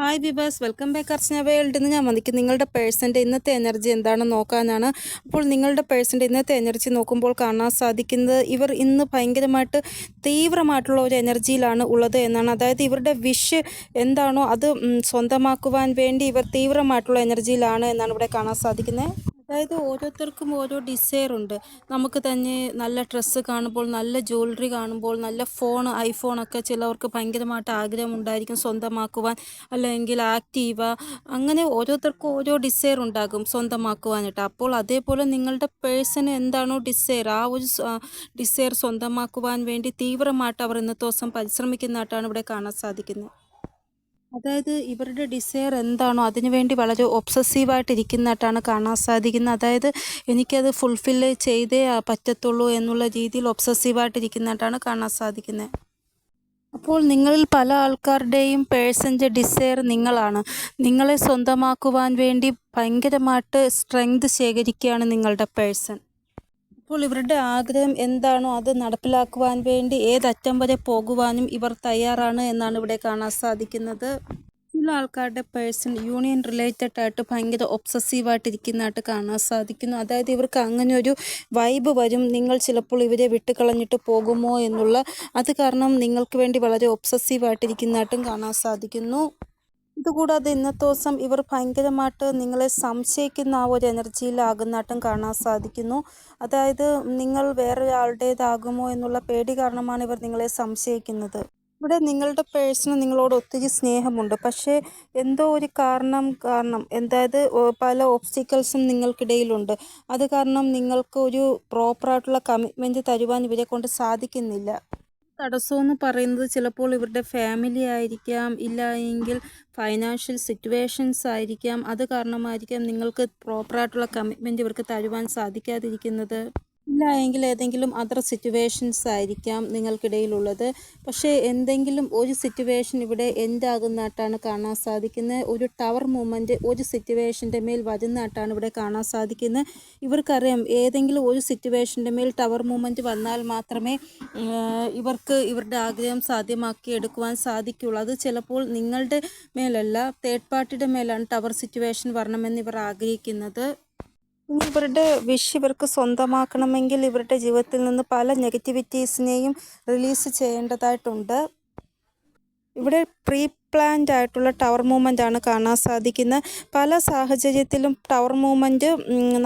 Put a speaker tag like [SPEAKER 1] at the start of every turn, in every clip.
[SPEAKER 1] hi ബിബാസ് welcome back Archana world ഇന്ന് ഞാൻ വന്നിക്ക് നിങ്ങളുടെ പേഴ്സൻ്റെ ഇന്നത്തെ എനർജി എന്താണെന്ന് നോക്കാനാണ് അപ്പോൾ നിങ്ങളുടെ പേഴ്സൻ്റെ ഇന്നത്തെ എനർജി നോക്കുമ്പോൾ കാണാൻ സാധിക്കുന്നത് ഇവർ ഇന്ന് ഭയങ്കരമായിട്ട് തീവ്രമായിട്ടുള്ള ഒരു എനർജിയിലാണ് ഉള്ളത് എന്നാണ് അതായത് ഇവരുടെ വിഷ് എന്താണോ അത് സ്വന്തമാക്കുവാൻ വേണ്ടി ഇവർ തീവ്രമായിട്ടുള്ള എനർജിയിലാണ് എന്നാണ് ഇവിടെ കാണാൻ സാധിക്കുന്നത് അതായത് ഓരോരുത്തർക്കും ഓരോ ഉണ്ട് നമുക്ക് തന്നെ നല്ല ഡ്രസ്സ് കാണുമ്പോൾ നല്ല ജ്വല്ലറി കാണുമ്പോൾ നല്ല ഫോൺ ഐഫോണൊക്കെ ചിലവർക്ക് ഭയങ്കരമായിട്ട് ആഗ്രഹമുണ്ടായിരിക്കും സ്വന്തമാക്കുവാൻ അല്ലെങ്കിൽ ആക്റ്റീവ അങ്ങനെ ഓരോരുത്തർക്കും ഓരോ ഡിസൈർ ഉണ്ടാകും സ്വന്തമാക്കുവാനായിട്ട് അപ്പോൾ അതേപോലെ നിങ്ങളുടെ പേഴ്സണ് എന്താണോ ഡിസയർ ആ ഒരു ഡിസയർ സ്വന്തമാക്കുവാൻ വേണ്ടി തീവ്രമായിട്ട് അവർ ഇന്നത്തെ ദിവസം പരിശ്രമിക്കുന്നതായിട്ടാണ് ഇവിടെ കാണാൻ സാധിക്കുന്നത് അതായത് ഇവരുടെ ഡിസയർ എന്താണോ അതിനുവേണ്ടി വളരെ ഒബ്സസീവായിട്ട് ഇരിക്കുന്നതായിട്ടാണ് കാണാൻ സാധിക്കുന്നത് അതായത് എനിക്കത് ഫുൾഫിൽ ചെയ്തേ പറ്റത്തുള്ളൂ എന്നുള്ള രീതിയിൽ ഒബ്സസീവായിട്ട് ഇരിക്കുന്നതായിട്ടാണ് കാണാൻ സാധിക്കുന്നത് അപ്പോൾ നിങ്ങളിൽ പല ആൾക്കാരുടെയും പേഴ്സൻ്റെ ഡിസയർ നിങ്ങളാണ് നിങ്ങളെ സ്വന്തമാക്കുവാൻ വേണ്ടി ഭയങ്കരമായിട്ട് സ്ട്രെങ്ത് ശേഖരിക്കുകയാണ് നിങ്ങളുടെ പേഴ്സൺ അപ്പോൾ ഇവരുടെ ആഗ്രഹം എന്താണോ അത് നടപ്പിലാക്കുവാൻ വേണ്ടി ഏതറ്റം വരെ പോകുവാനും ഇവർ തയ്യാറാണ് എന്നാണ് ഇവിടെ കാണാൻ സാധിക്കുന്നത് ചില ആൾക്കാരുടെ പേഴ്സൺ യൂണിയൻ റിലേറ്റഡ് ആയിട്ട് ഭയങ്കര ഒബ്സസീവായിട്ടിരിക്കുന്നതായിട്ട് കാണാൻ സാധിക്കുന്നു അതായത് ഇവർക്ക് അങ്ങനെ ഒരു വൈബ് വരും നിങ്ങൾ ചിലപ്പോൾ ഇവരെ വിട്ട് കളഞ്ഞിട്ട് പോകുമോ എന്നുള്ള അത് കാരണം നിങ്ങൾക്ക് വേണ്ടി വളരെ ഒബ്സസീവായിട്ടിരിക്കുന്നതായിട്ടും കാണാൻ സാധിക്കുന്നു ഇതുകൂടാതെ ഇന്നത്തെ ദിവസം ഇവർ ഭയങ്കരമായിട്ട് നിങ്ങളെ സംശയിക്കുന്ന ആ ഒരു എനർജിയിലാകുന്നാട്ടം കാണാൻ സാധിക്കുന്നു അതായത് നിങ്ങൾ വേറൊരാളുടേതാകുമോ എന്നുള്ള പേടി കാരണമാണ് ഇവർ നിങ്ങളെ സംശയിക്കുന്നത് ഇവിടെ നിങ്ങളുടെ പേഴ്സണൽ നിങ്ങളോട് ഒത്തിരി സ്നേഹമുണ്ട് പക്ഷേ എന്തോ ഒരു കാരണം കാരണം എന്തായത് പല ഓബ്സ്റ്റിക്കൽസും നിങ്ങൾക്കിടയിലുണ്ട് അത് കാരണം നിങ്ങൾക്ക് ഒരു പ്രോപ്പറായിട്ടുള്ള കമ്മിറ്റ്മെൻറ്റ് തരുവാൻ ഇവരെ കൊണ്ട് സാധിക്കുന്നില്ല തടസ്സമെന്ന് പറയുന്നത് ചിലപ്പോൾ ഇവരുടെ ഫാമിലി ആയിരിക്കാം ഇല്ല എങ്കിൽ ഫൈനാൻഷ്യൽ സിറ്റുവേഷൻസ് ആയിരിക്കാം അത് കാരണമായിരിക്കാം നിങ്ങൾക്ക് പ്രോപ്പറായിട്ടുള്ള കമ്മിറ്റ്മെൻറ്റ് ഇവർക്ക് തരുവാൻ സാധിക്കാതിരിക്കുന്നത് ഇല്ല എങ്കിൽ ഏതെങ്കിലും അതർ സിറ്റുവേഷൻസ് ആയിരിക്കാം നിങ്ങൾക്കിടയിലുള്ളത് പക്ഷേ എന്തെങ്കിലും ഒരു സിറ്റുവേഷൻ ഇവിടെ എൻഡാകുന്നതായിട്ടാണ് കാണാൻ സാധിക്കുന്നത് ഒരു ടവർ മൂമെൻറ്റ് ഒരു സിറ്റുവേഷൻ്റെ മേൽ വരുന്നതായിട്ടാണ് ഇവിടെ കാണാൻ സാധിക്കുന്നത് ഇവർക്കറിയാം ഏതെങ്കിലും ഒരു സിറ്റുവേഷൻ്റെ മേൽ ടവർ മൂമെൻറ്റ് വന്നാൽ മാത്രമേ ഇവർക്ക് ഇവരുടെ ആഗ്രഹം സാധ്യമാക്കി എടുക്കുവാൻ സാധിക്കുള്ളൂ അത് ചിലപ്പോൾ നിങ്ങളുടെ മേലല്ല തേർഡ് പാർട്ടിയുടെ മേലാണ് ടവർ സിറ്റുവേഷൻ വരണമെന്ന് ഇവർ ആഗ്രഹിക്കുന്നത് ഇവരുടെ വിഷ് ഇവർക്ക് സ്വന്തമാക്കണമെങ്കിൽ ഇവരുടെ ജീവിതത്തിൽ നിന്ന് പല നെഗറ്റിവിറ്റീസിനെയും റിലീസ് ചെയ്യേണ്ടതായിട്ടുണ്ട് ഇവിടെ പ്രീ പ്ലാൻഡ് ആയിട്ടുള്ള ടവർ മൂവ്മെൻ്റ് ആണ് കാണാൻ സാധിക്കുന്നത് പല സാഹചര്യത്തിലും ടവർ മൂവ്മെൻറ്റ്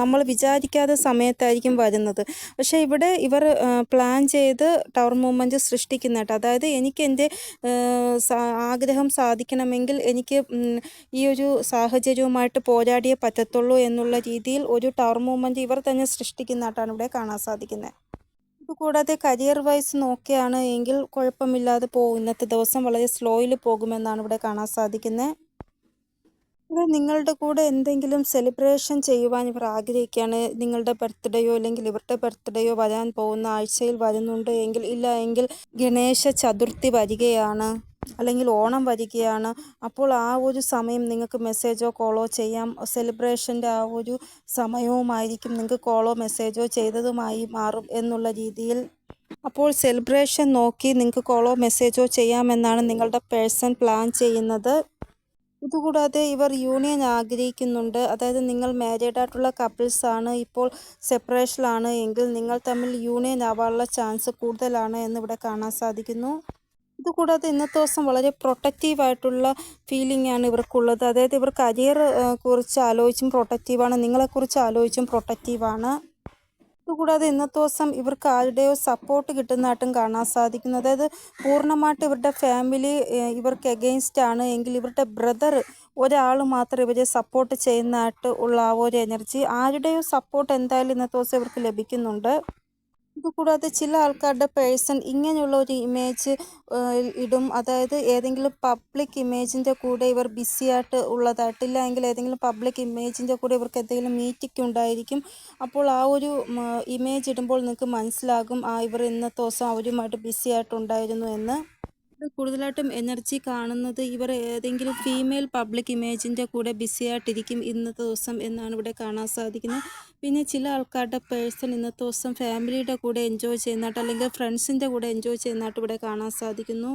[SPEAKER 1] നമ്മൾ വിചാരിക്കാതെ സമയത്തായിരിക്കും വരുന്നത് പക്ഷേ ഇവിടെ ഇവർ പ്ലാൻ ചെയ്ത് ടവർ മൂവ്മെൻറ്റ് സൃഷ്ടിക്കുന്ന അതായത് എനിക്ക് എൻ്റെ ആഗ്രഹം സാധിക്കണമെങ്കിൽ എനിക്ക് ഈ ഒരു സാഹചര്യവുമായിട്ട് പോരാടിയേ പറ്റത്തുള്ളൂ എന്നുള്ള രീതിയിൽ ഒരു ടവർ മൂവ്മെൻറ്റ് ഇവർ തന്നെ സൃഷ്ടിക്കുന്നതായിട്ടാണ് ഇവിടെ കാണാൻ സാധിക്കുന്നത് ഇത് കൂടാതെ കരിയർ വൈസ് നോക്കുകയാണ് എങ്കിൽ കുഴപ്പമില്ലാതെ പോകും ഇന്നത്തെ ദിവസം വളരെ സ്ലോയിൽ പോകുമെന്നാണ് ഇവിടെ കാണാൻ സാധിക്കുന്നത് നിങ്ങളുടെ കൂടെ എന്തെങ്കിലും സെലിബ്രേഷൻ ചെയ്യുവാൻ ഇവർ ആഗ്രഹിക്കുകയാണ് നിങ്ങളുടെ ബർത്ത്ഡേയോ അല്ലെങ്കിൽ ഇവരുടെ ബർത്ത്ഡേയോ വരാൻ പോകുന്ന ആഴ്ചയിൽ വരുന്നുണ്ട് എങ്കിൽ ഇല്ല എങ്കിൽ ഗണേശ ചതുർത്ഥി വരികയാണ് അല്ലെങ്കിൽ ഓണം വരികയാണ് അപ്പോൾ ആ ഒരു സമയം നിങ്ങൾക്ക് മെസ്സേജോ കോളോ ചെയ്യാം സെലിബ്രേഷൻ്റെ ആ ഒരു സമയവുമായിരിക്കും നിങ്ങൾക്ക് കോളോ മെസ്സേജോ ചെയ്തതുമായി മാറും എന്നുള്ള രീതിയിൽ അപ്പോൾ സെലിബ്രേഷൻ നോക്കി നിങ്ങൾക്ക് കോളോ മെസ്സേജോ ചെയ്യാമെന്നാണ് നിങ്ങളുടെ പേഴ്സൺ പ്ലാൻ ചെയ്യുന്നത് ഇതുകൂടാതെ ഇവർ യൂണിയൻ ആഗ്രഹിക്കുന്നുണ്ട് അതായത് നിങ്ങൾ മാരീഡ് ആയിട്ടുള്ള കപ്പിൾസ് ആണ് ഇപ്പോൾ സെപ്പറേഷനാണ് എങ്കിൽ നിങ്ങൾ തമ്മിൽ യൂണിയൻ ആവാനുള്ള ചാൻസ് കൂടുതലാണ് എന്ന് ഇവിടെ കാണാൻ സാധിക്കുന്നു ഇതുകൂടാതെ ഇന്നത്തെ ദിവസം വളരെ പ്രൊട്ടക്റ്റീവായിട്ടുള്ള ഫീലിംഗ് ആണ് ഇവർക്കുള്ളത് അതായത് ഇവർ കരിയർ കുറിച്ച് ആലോചിച്ചും പ്രൊട്ടക്റ്റീവാണ് നിങ്ങളെക്കുറിച്ച് ആലോചിച്ചും പ്രൊട്ടക്റ്റീവാണ് ഇതുകൂടാതെ ഇന്നത്തെ ദിവസം ഇവർക്ക് ആരുടെയോ സപ്പോർട്ട് കിട്ടുന്നതായിട്ടും കാണാൻ സാധിക്കുന്നു അതായത് പൂർണ്ണമായിട്ട് ഇവരുടെ ഫാമിലി ഇവർക്ക് എഗെയിൻസ്റ്റ് ആണ് എങ്കിൽ ഇവരുടെ ബ്രദർ ഒരാൾ മാത്രം ഇവരെ സപ്പോർട്ട് ചെയ്യുന്നതായിട്ട് ഉള്ള ആ ഒരു എനർജി ആരുടെയോ സപ്പോർട്ട് എന്തായാലും ഇന്നത്തെ ദിവസം ഇവർക്ക് ലഭിക്കുന്നുണ്ട് ഇത് കൂടാതെ ചില ആൾക്കാരുടെ പേഴ്സൺ ഇങ്ങനെയുള്ള ഒരു ഇമേജ് ഇടും അതായത് ഏതെങ്കിലും പബ്ലിക് ഇമേജിൻ്റെ കൂടെ ഇവർ ബിസിയായിട്ട് ഉള്ളതായിട്ടില്ല എങ്കിൽ ഏതെങ്കിലും പബ്ലിക് ഇമേജിൻ്റെ കൂടെ ഇവർക്ക് എന്തെങ്കിലും മീറ്റിംഗ് ഉണ്ടായിരിക്കും അപ്പോൾ ആ ഒരു ഇമേജ് ഇടുമ്പോൾ നിങ്ങൾക്ക് മനസ്സിലാകും ആ ഇവർ ഇന്നത്തെ ദിവസം അവരുമായിട്ട് ബിസിയായിട്ടുണ്ടായിരുന്നു എന്ന് കൂടുതലായിട്ടും എനർജി കാണുന്നത് ഇവർ ഏതെങ്കിലും ഫീമെയിൽ പബ്ലിക് ഇമേജിൻ്റെ കൂടെ ബിസി ആയിട്ടിരിക്കും ഇന്നത്തെ ദിവസം എന്നാണ് ഇവിടെ കാണാൻ സാധിക്കുന്നത് പിന്നെ ചില ആൾക്കാരുടെ പേഴ്സൺ ഇന്നത്തെ ദിവസം ഫാമിലിയുടെ കൂടെ എൻജോയ് ചെയ്യുന്നതായിട്ട് അല്ലെങ്കിൽ ഫ്രണ്ട്സിൻ്റെ കൂടെ എൻജോയ് ചെയ്യുന്നതായിട്ട് ഇവിടെ കാണാൻ സാധിക്കുന്നു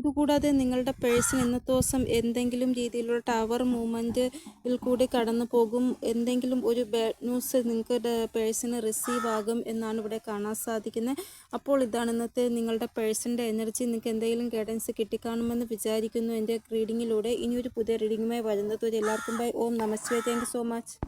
[SPEAKER 1] ഇതുകൂടാതെ നിങ്ങളുടെ പേഴ്സിൽ ഇന്നത്തെ ദിവസം എന്തെങ്കിലും രീതിയിലുള്ള ടവർ മൂവ്മെൻറ്റിൽ കൂടി കടന്നു പോകും എന്തെങ്കിലും ഒരു ബാഡ് ന്യൂസ് നിങ്ങളുടെ പേഴ്സിന് റിസീവ് ആകും എന്നാണ് ഇവിടെ കാണാൻ സാധിക്കുന്നത് അപ്പോൾ ഇതാണ് ഇന്നത്തെ നിങ്ങളുടെ പേഴ്സിൻ്റെ എനർജി നിങ്ങൾക്ക് എന്തെങ്കിലും ഗൈഡൻസ് കിട്ടിക്കാണുമെന്ന് വിചാരിക്കുന്നു എൻ്റെ റീഡിങ്ങിലൂടെ ഇനിയൊരു പുതിയ റീഡിങ്ങുമായി വരുന്നത് എല്ലാവർക്കും bye Om namaste thank so much